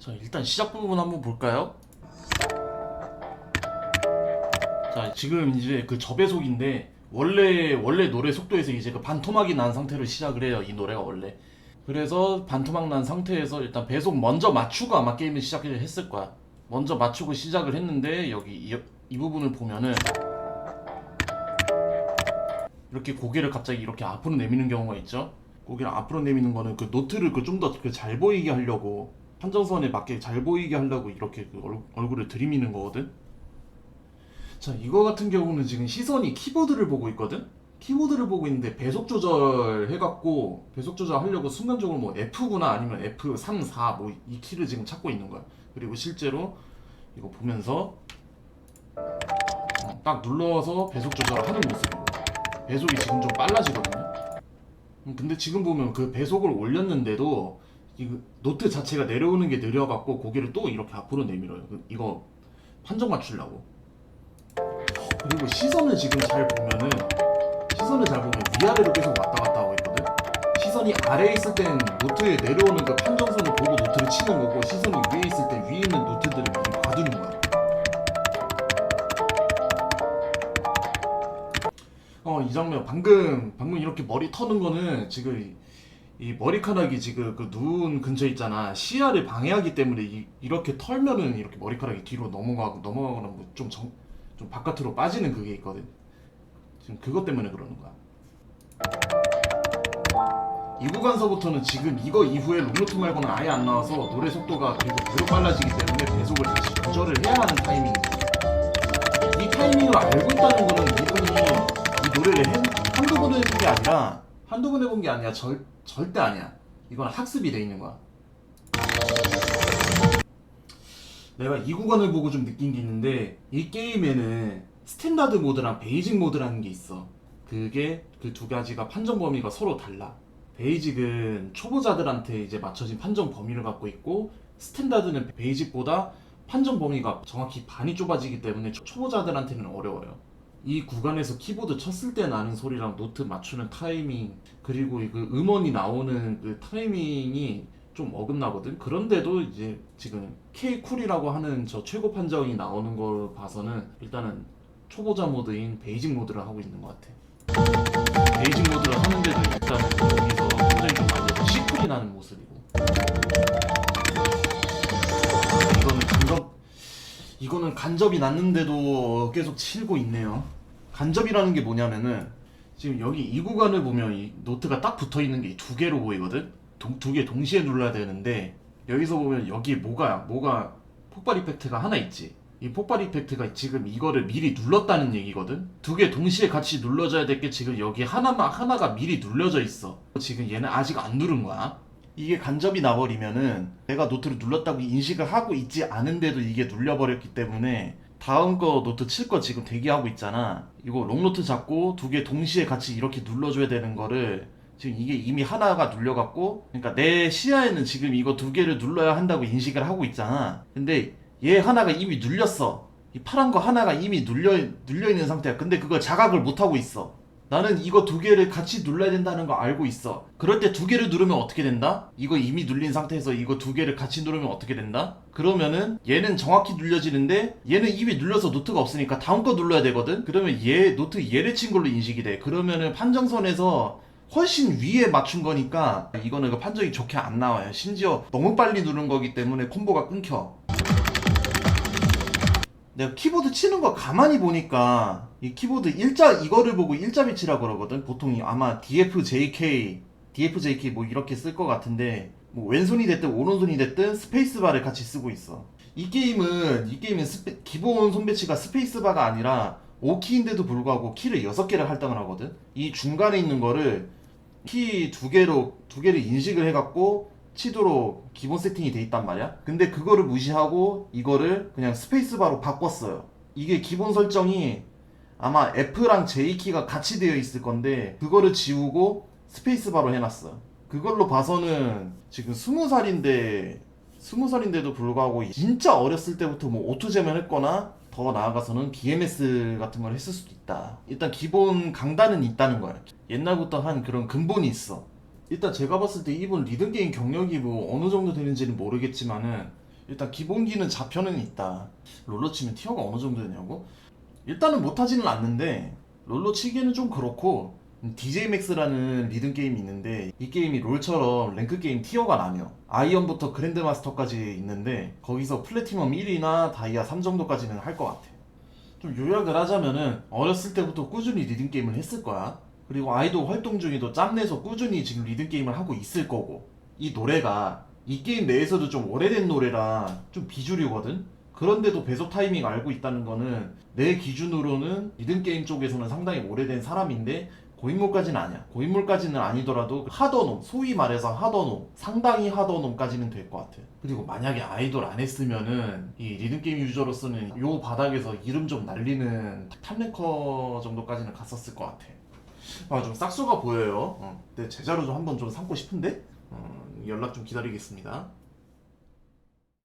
자 일단 시작 부분 한번 볼까요? 자 지금 이제 그 저배속인데 원래 원래 노래 속도에서 이제 그 반토막이 난 상태로 시작을 해요 이 노래가 원래. 그래서 반토막 난 상태에서 일단 배속 먼저 맞추고 아마 게임을 시작을 했을 거야. 먼저 맞추고 시작을 했는데 여기 이, 이 부분을 보면은 이렇게 고개를 갑자기 이렇게 앞으로 내미는 경우가 있죠? 고개를 앞으로 내미는 거는 그 노트를 그 좀 더 그 잘 보이게 하려고 판정선에 맞게 잘 보이게 하려고 이렇게 그 얼, 얼굴을 들이미는 거거든. 자, 이거 같은 경우는 지금 시선이 키보드를 보고 있거든. 키보드를 보고 있는데 배속 조절 해갖고 배속 조절 하려고 순간적으로 뭐 F구나 아니면 F3, 4 뭐 이 키를 지금 찾고 있는 거야. 그리고 실제로 이거 보면서 어, 딱 눌러서 배속 조절을 하는 모습이고 배속이 지금 좀 빨라지거든요. 음, 근데 지금 보면 그 배속을 올렸는데도 이 노트 자체가 내려오는 게 느려갖고 고개를 또 이렇게 앞으로 내밀어요. 그- 이거 판정 맞추려고. 그리고 시선을 지금 잘 보면은 시선을 잘 보면 위아래로 계속 왔다 갔다 하고 있거든. 시선이 아래에 있을 땐 노트에 내려오는 그 판정선을 보고 노트를 치는 거고 시선이 위에 있을 땐 위에 있는 노트들을 미리 봐두는 거야. 어, 이 장면 방금 방금 이렇게 머리 터는 거는 지금 이, 이 머리카락이 지금 그 눈 근처에 있잖아. 시야를 방해하기 때문에 이, 이렇게 털면은 이렇게 머리카락이 뒤로 넘어가고 넘어가거나 뭐좀 좀 바깥으로 빠지는 그게 있거든. 지금 그것 때문에 그러는 거야. 이 구간서부터는 지금 이거 이후에 롱노트 말고는 아예 안 나와서 노래 속도가 그리고 그로 빨라지기 때문에 배속을 다시 조절을 해야 하는 타이밍이지. 이 타이밍을 알고 있다는 거는 이분이 이 노래를 한, 한두 번 해본 게 아니라 한두 번 해본 게 아니라 절, 절대 아니야. 이건 학습이 돼 있는 거야. 내가 이 구간을 보고 좀 느낀 게 있는데 이 게임에는 스탠다드 모드랑 베이직 모드라는 게 있어. 그게 그 두 가지가 판정 범위가 서로 달라. 베이직은 초보자들한테 이제 맞춰진 판정 범위를 갖고 있고 스탠다드는 베이직보다 판정 범위가 정확히 반이 좁아지기 때문에 초- 초보자들한테는 어려워요. 이 구간에서 키보드 쳤을 때 나는 소리랑 노트 맞추는 타이밍 그리고 이그 음원이 나오는 그 타이밍이 좀 어긋나거든. 그런데도 이제 지금 K 쿨이라고 하는 저 최고 판정이 나오는 걸 봐서는 일단은 초보자 모드인 베이직 모드를 하고 있는 것 같아. 이거는 간접이 났는데도 계속 치고 있네요. 간접이라는 게 뭐냐면은 지금 여기 이 구간을 보면 이 노트가 딱 붙어 있는 게 두 개로 보이거든. 두 개 동시에 눌러야 되는데 여기서 보면 여기 뭐가 뭐가 폭발 이펙트가 하나 있지. 이 폭발 이펙트가 지금 이거를 미리 눌렀다는 얘기거든. 두 개 동시에 같이 눌러져야 될 게 지금 여기 하나만 하나가 미리 눌려져 있어. 지금 얘는 아직 안 누른 거야. 이게 간접이 나버리면은 내가 노트를 눌렀다고 인식을 하고 있지 않은데도 이게 눌려버렸기 때문에 다음 거 노트 칠 거 지금 대기하고 있잖아. 이거 롱노트 잡고 두 개 동시에 같이 이렇게 눌러줘야 되는 거를 지금 이게 이미 하나가 눌려갖고 그러니까 내 시야에는 지금 이거 두 개를 눌러야 한다고 인식을 하고 있잖아. 근데 얘 하나가 이미 눌렸어. 이 파란 거 하나가 이미 눌려 눌려 있는 상태야. 근데 그걸 자각을 못 하고 있어. 나는 이거 두 개를 같이 눌러야 된다는 거 알고 있어. 그럴 때 두 개를 누르면 어떻게 된다? 이거 이미 눌린 상태에서 이거 두 개를 같이 누르면 어떻게 된다? 그러면은 얘는 정확히 눌려지는데 얘는 이미 눌려서 노트가 없으니까 다음 거 눌러야 되거든? 그러면 얘 노트 얘를 친 걸로 인식이 돼. 그러면은 판정선에서 훨씬 위에 맞춘 거니까 이거는 그 판정이 좋게 안 나와요. 심지어 너무 빨리 누른 거기 때문에 콤보가 끊겨. 내가 키보드 치는 거 가만히 보니까 이 키보드 일자 이거를 보고 일자 비치라고 그러거든. 보통 이 아마 DFJK, DFJK 뭐 이렇게 쓸 것 같은데 뭐 왼손이 됐든 오른손이 됐든 스페이스바를 같이 쓰고 있어. 이 게임은 이 게임은 스페- 기본 손배치가 스페이스바가 아니라 5키인데도 불구하고 키를 6개를 할당을 하거든. 이 중간에 있는 거를 키 두 개로 두 개를 인식을 해갖고 치도록 기본 세팅이 돼 있단 말이야. 근데 그거를 무시하고 이거를 그냥 스페이스바로 바꿨어요. 이게 기본 설정이 아마 F랑 J 키가 같이 되어 있을 건데 그거를 지우고 스페이스바로 해놨어. 그걸로 봐서는 지금 스무 살인데 스무 살인데도 불구하고 진짜 어렸을 때부터 뭐 오토제만 했거나 더 나아가서는 BMS 같은 걸 했을 수도 있다. 일단 기본 강단은 있다는 거야. 옛날부터 한 그런 근본이 있어. 일단 제가 봤을 때 이분 리듬 게임 경력이 뭐 어느 정도 되는지는 모르겠지만은 일단 기본기는 좌표는 있다. 롤러 치면 티어가 어느 정도 되냐고? 일단은 못하지는 않는데 롤러 치기에는 좀 그렇고 DJ 맥스라는 리듬 게임이 있는데 이 게임이 롤처럼 랭크 게임 티어가 나뉘어 아이언부터 그랜드마스터까지 있는데 거기서 플래티넘 1이나 다이아 3 정도까지는 할 것 같아 좀 요약을 하자면은 어렸을 때부터 꾸준히 리듬 게임을 했을 거야 그리고 아이돌 활동 중에도 짬내서 꾸준히 지금 리듬 게임을 하고 있을 거고 이 노래가 이 게임 내에서도 좀 오래된 노래라 좀 비주류거든 그런데도 배속 타이밍 알고 있다는 거는 내 기준으로는 리듬 게임 쪽에서는 상당히 오래된 사람인데 고인물까지는 아니야. 고인물까지는 아니더라도 하더놈, 소위 말해서 하더놈, 상당히 하더놈까지는 될 것 같아. 그리고 만약에 아이돌 안 했으면은 이 리듬 게임 유저로서는 요 바닥에서 이름 좀 날리는 탑랭커 정도까지는 갔었을 것 같아. 아 좀 싹수가 보여요. 어, 내 제자로 좀 한번 좀 삼고 싶은데 어, 연락 좀 기다리겠습니다.